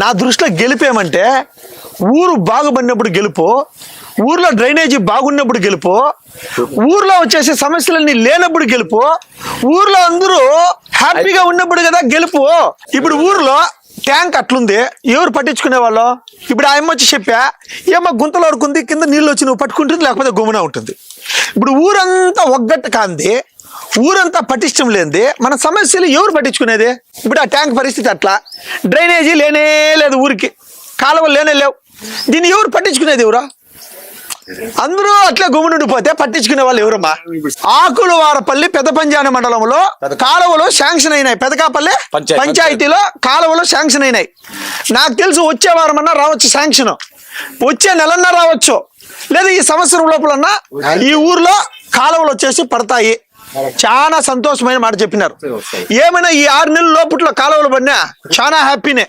నా దృష్టిలో గెలిపేమంటే ఊరు బాగుపడినప్పుడు గెలుపు ఊర్లో డ్రైనేజీ బాగున్నప్పుడు గెలుపు ఊర్లో వచ్చేసి సమస్యలన్నీ లేనప్పుడు గెలుపు ఊర్లో అందరూ హ్యాపీగా ఉన్నప్పుడు కదా గెలుపు. ఇప్పుడు ఊర్లో ట్యాంక్ అట్లుంది ఎవరు పట్టించుకునే వాళ్ళు? ఇప్పుడు ఆ వచ్చి చెప్పా ఏమో గుంతలో వరకుంది కింద నీళ్ళు వచ్చి నువ్వు పట్టుకుంటుంది లేకపోతే గుమ్మన ఉంటుంది. ఇప్పుడు ఊరంతా ఒగ్గట్ట కాంది ఊరంతా పట్టించడం లేనిది మన సమస్యలు ఎవరు పట్టించుకునేది? ఇప్పుడు ఆ ట్యాంక్ పరిస్థితి అట్లా. డ్రైనేజీ లేనే లేదు ఊరికి. కాలువలు లేనే లేవు. దీన్ని ఎవరు పట్టించుకునేది ఎవరు? అందరూ అట్లా గుమ్మునుండిపోతే పట్టించుకునే వాళ్ళు ఎవరమ్మా? ఆకులు వారపల్లి పెద్ద పంజాని మండలంలో కాలువలు శాంక్షన్ అయినాయి. పెదకాపల్లి పంచాయతీ. పంచాయతీలో కాలువలు శాంక్షన్ అయినాయి. నాకు తెలుసు వచ్చే వారం అన్నా రావచ్చు శాంక్షన్. వచ్చే నెలన్నా రావచ్చు. లేదా ఈ సంవత్సరం లోపలన్నా ఈ ఊర్లో కాలువలు వచ్చేసి పడతాయి. చాలా సంతోషమైన మాట చెప్పినారు. ఏమైనా ఈ ఆరు నెలల లోపట్లో కాలువలు పడినా చాలా హ్యాపీనే.